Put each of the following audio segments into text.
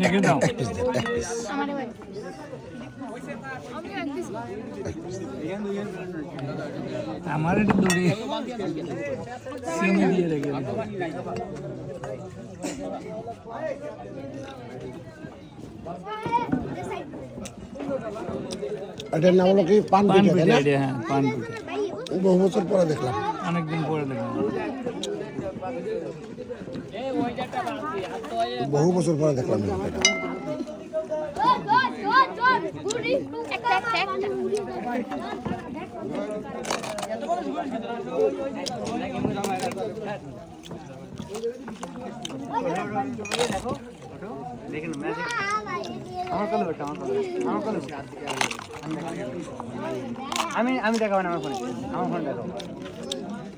রেখে দাও এক পিস দেন এক পিস আমার এবার আমি এক এটা দূরে চিনি দিয়ে রেখে এটার নাম হলো কি? পান পিঠা হ্যাঁ পান পিঠা বহু বছর পরে দেখলাম। অনেকদিন পরে দেখলাম। বহু বছর পরে দেখলাম। একটা একটা একটা আমি আমি দেখাবো না, আমার ফোনে আমার ফোন দেখাবো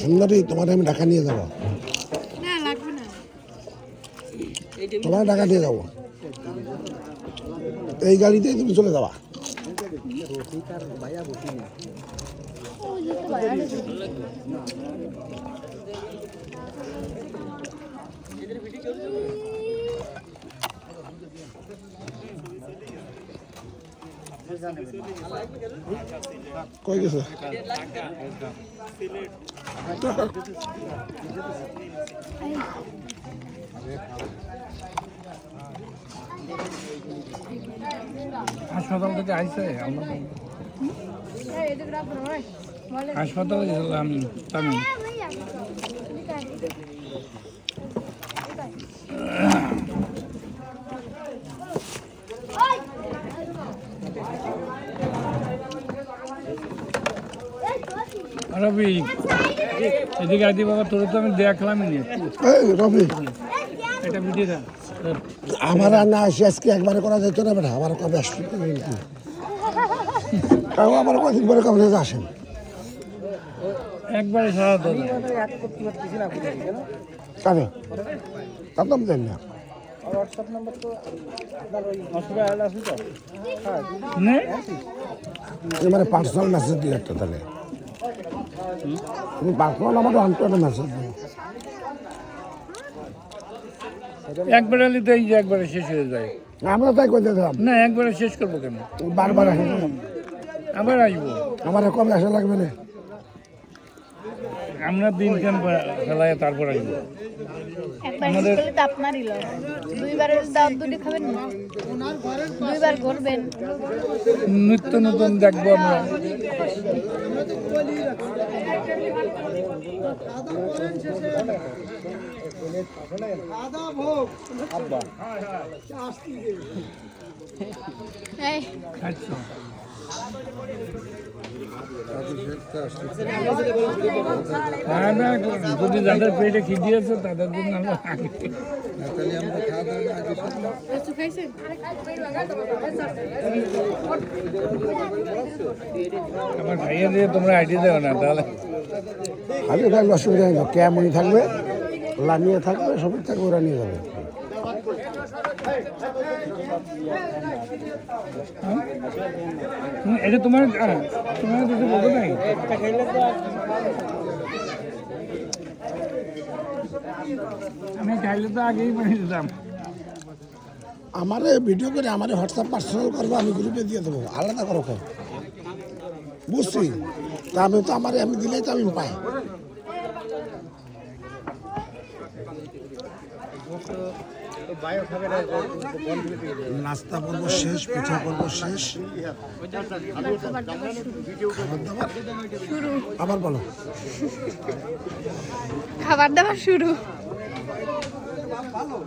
সুন্দরী তোমার আমি ঢাকা নিয়ে যাব। তোমার ঢাকা নিয়ে যাব। এই গাড়িতেই তুমি চলে যাবা। কই গেছে হাসপাতাল থেকে আইসে হাসপাতালে গেছিলাম তামিল রবি এদিকে আদি বাবা তোর তো আমি দেখলামই নি। রবি। এটা ভিডিও দা আমার আর না আসি আজকে একবারে করা যেত না বেটা আমার কবে আসবে তাও আমার কদিন পরে কবে আসেন। একবারে সারা তো কানে? কাতাম দেন না। হোয়াটসঅ্যাপ নাম্বার তো আপনার ওই অসুবিধা হলে তো নে? এবারে মানে পার্সোনাল মেসেজ দিয়ে একটা তাহলে। তুমি আমার আনতে একটা মেসেজ দিও একবারে নিতে এই যে একবারে শেষ হয়ে যায়। আমরা তাই করে দিলাম না একবারে শেষ করব কেন? বারবার আসেন আবার আসব আমার কবে আসা লাগবে না? আমরা দিন কেন ফেলায় তারপর আসব একবার শেষ করলে তো আপনারই দুইবারের দাওয়াত দুটি খাবেন দুইবার করবেন নিত্য নতুন দেখব আমরা। হ্যাঁ যাদের পেটে খিদি তাদের জন্য আমরা আমার খাইয়ে দিয়ে তোমরা আইডিয়া দেও না তাহলে। খালি থাকলে অসুবিধা নেই। ক্যামনি থাকবে লামিয়ে থাকবে সবই থাকবে ওরা নিয়ে যাবে। এটা তোমার তোমার কিছু বলতে নাই আমি খাইলে তো আগেই বানিয়ে দিতাম। আমারে ভিডিও করে আমার হোয়াটসঅ্যাপ পার্সোনাল করব আমি গ্রুপে দিয়ে দেবো আলাদা করো বুঝছি? তা আমি তো আমারে আমি দিলেই তো আমি পাই। নাস্তা পর্ব শেষ পিঠা পর্ব শেষ। দাবার? শুরু। খাবার দাবার শুরু। বলো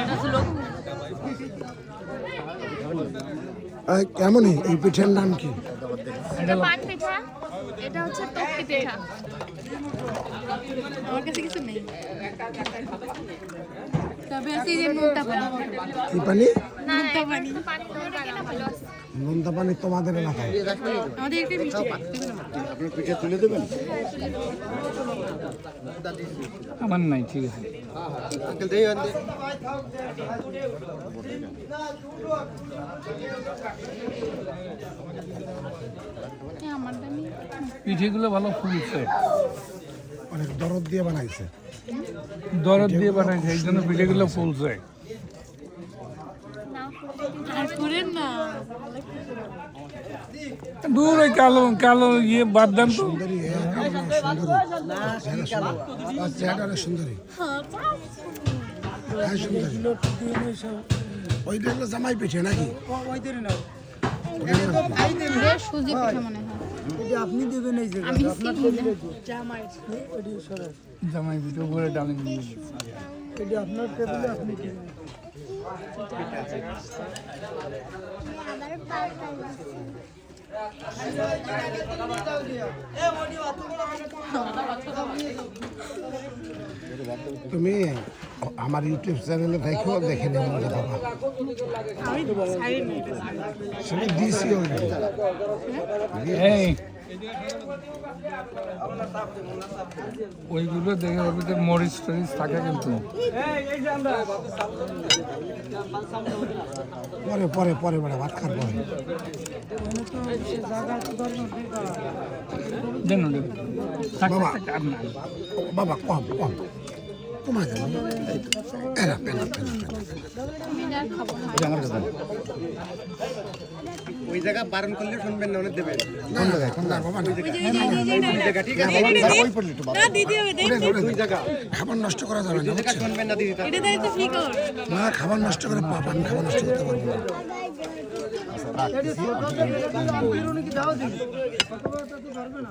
খাবার দাবার কেমনই? এই পিঠের নাম কি? এটা পান পিঠা এটা হচ্ছে তক্তি পিঠা। আমার কাছে কিছু নেই। তবে আছে যে নোনতা পানি? কি পানি না পানি পানি ভালো আছে। নন্দা পানি তোমাদের এলাকায়। আমাদের একটা আমার নাই ঠিক আছে। হ্যাঁ, পিঠেগুলো ভালো ফুলছে। অনেক দরদ দিয়ে বানাইছে। দরদ দিয়ে বানাইছে এই জন্য পিঠেগুলো ফুলছে। দূর ওই কালো কালো ইয়ে বাদ দেন তো। সুন্দরী হ্যাঁ সুন্দরী। ওইটা হলো জামাই পিঠে নাকি? এটা সুজি পিঠা মনে হয়। আপনি দেবেন এই যে আমি জামাই পিঠে উপরে ডালিম দিয়ে আপনার টেবিলে আপনি দেবেন। তুমি আমার ইউটিউব চ্যানেলে দেখো দেখে নেব সেটা এই ওইগুলো দেখে ভিতরে মরিচ টরিচ থাকে কিন্তু। পরে পরে পরে বেড়া ভাত খার পরে। বাবা। বাবা কম কম। কমা যাবে এরা পেনা পেনা পেনা ওই জায়গা বারণ করলে শুনবেন না অনেক দেবেন না না বাবা না ঠিক আছে ওই পড়লি তো বাবা ওরে, ওরে, খাবার নষ্ট করা যাবে না? শুনবেন না দিদি না খাবার নষ্ট করে পাপ আমি খাবার নষ্ট করতে পারব না দাও বড়টা তো ধরবে না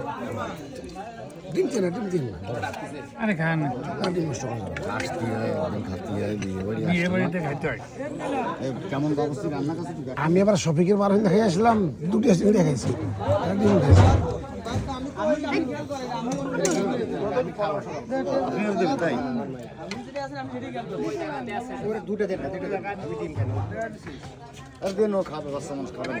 ডিম ডিম আরে খান ডিম নষ্ট করা যাবে না। বিয়ে বাড়িতে খাইতে হয়। কেমন অবস্থা? রান্না কাছে আমি এবার শফিকের বার হয়ে খেয়ে আসলাম দুটি চিংড়ি খাইছি। ডিম খাইছি। দুটো দেন ডিম খাই আর দেন ও খাবে বাচ্চা মানুষ খাবে না।